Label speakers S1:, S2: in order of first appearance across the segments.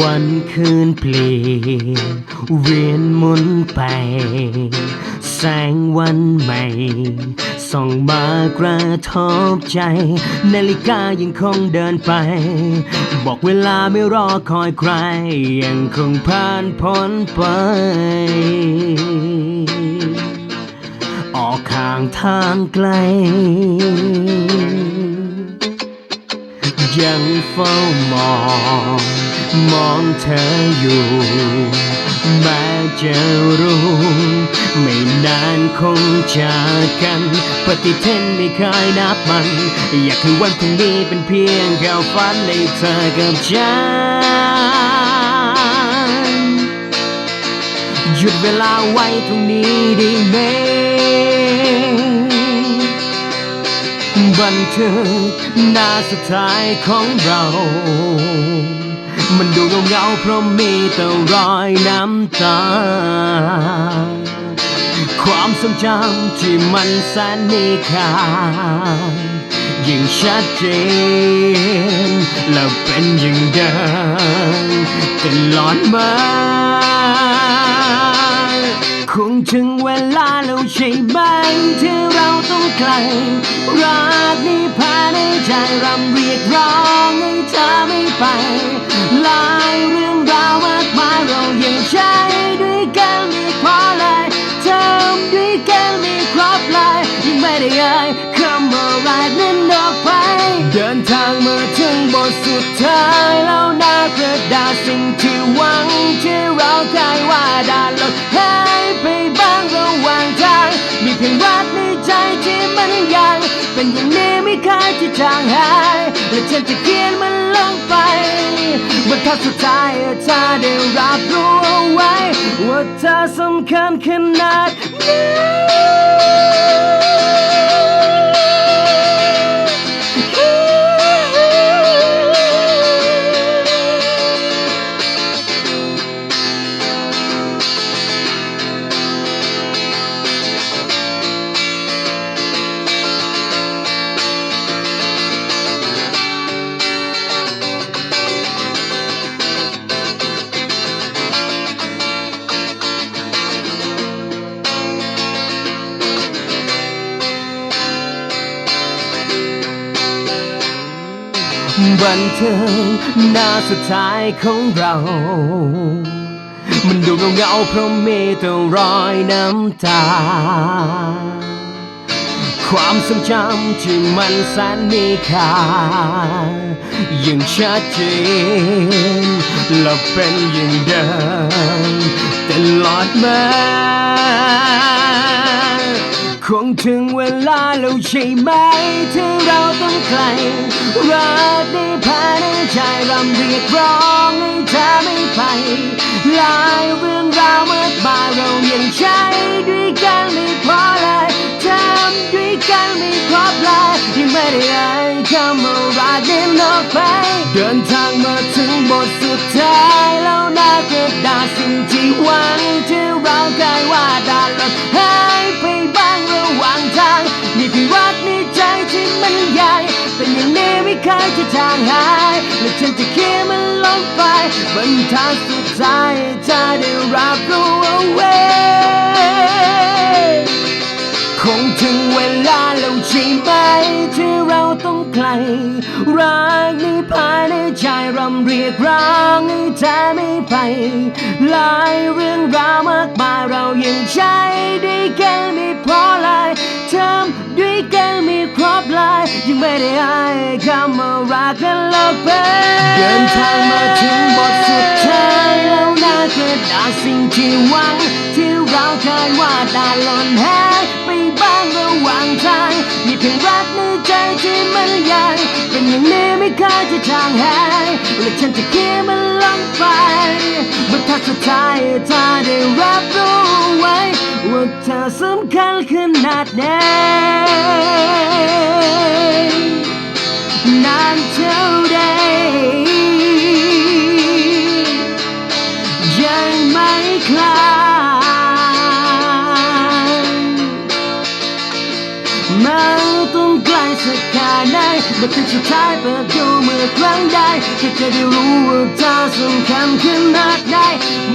S1: วันคืนเปลี่ยนเวียนหมุนไป แสงวันใหม่ ส่องมากระทบใจ นาฬิกายังคงเดินไป บอกเวลาไม่รอคอยใคร ยังคงผ่านพ้นไป ออกข้างทางไกล ยังเฝ้ามอง มองเธออยู่ แม้จะรู้ ไม่นานคงจากกัน ปฏิทินไม่เคยนับมัน อยากให้วันพรุ่งนี้เป็นเพียงแค่ฝันในเธอกับฉัน หยุดเวลาไว้ตรงนี้ได้ไหมันทึกหน้าสุดท้ายของเรา มันดูเงาเพราะมีแต่รอยน้ำตา ความทรงจำที่มันแสนมีค่ายิ่งชัดเจน แล้วเป็นอย่างเดิมตลอดมาคงถึงเวลาแล้วใช่ไหมที่เราต้องไกลรัก อย่างนี้ไม่เคยที่จางหายและฉันจะเขียนมันลงไปบรรทัดสุดท้ายเธอได้รับรู้เอาไว้ ว่าเธอสำคัญขนาดนี้ บันเทิงหน้าสุดท้ายของเรา มันดูเงาๆเพราะมีแต่รอยน้ำตา ความทรงจำที่มันแสนมีค่ายังชัดเจนและเป็นอย่างเดิมตลอดมาคงถึงเวลาแล้วใช่ไหมที่เราำเรียกร้องให้เธอไม่ไปหลายเรื่องราวมากมายเรายังใช้ด้วยกันไม่พอเลยทำด้วยกันไม่ครบเลยยังไม่ได้อ่านคำว่ารักนั้นอกไปเดินทางมาถึงบทสุดท้ายแล้วหน้ากระดาษสิ่งที่หวังที่เราเคยว่าดานลดหายไปบ้างระหว่างทางมีเพียงรักในใจที่มันใหญ่เป็นอย่างนี้ไม่เคยจะจางหาย และฉันจะเขียนมันลงไปบนทางสุดท้ายให้เธอได้รับรู้เอาไว้คงถึงเวลาแล้วใช่ไหมที่เราต้องไกลรักนี้ภายในใจรำเรียกร้องให้เธอไม่ไปหลายเรื่อง ยังไม่ได้ให้คำว่ารักนั้นลบไปเดินทางมาถึงบทสุดท้ายแล้วน้ากระดาษสิ่งที่หวัง ที่เราเคยว่าดาหล่นหายไปบ้างระหว่างทางมีเพียงรักในใจที่มันใหญ่เป็นอย่างนี้ไม่เคยจะจางหายและฉันจะเขียมันลงไปบรรทัดสุดท้ายเธอได้รับรู้ไว้ว่าเธอสำคัญขนาดไหน คลายมาต้องไกลสักแค่ไหนบันทึกสุดท้ายเปิดดูเมื่อครั้งใดจะจะได้รู้ว่าเธอสำคัญขนาดไหน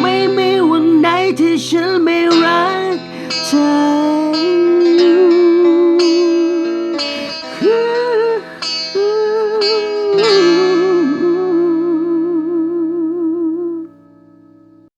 S1: ไม่มีวันไหนที่ฉันไม่รักเธอ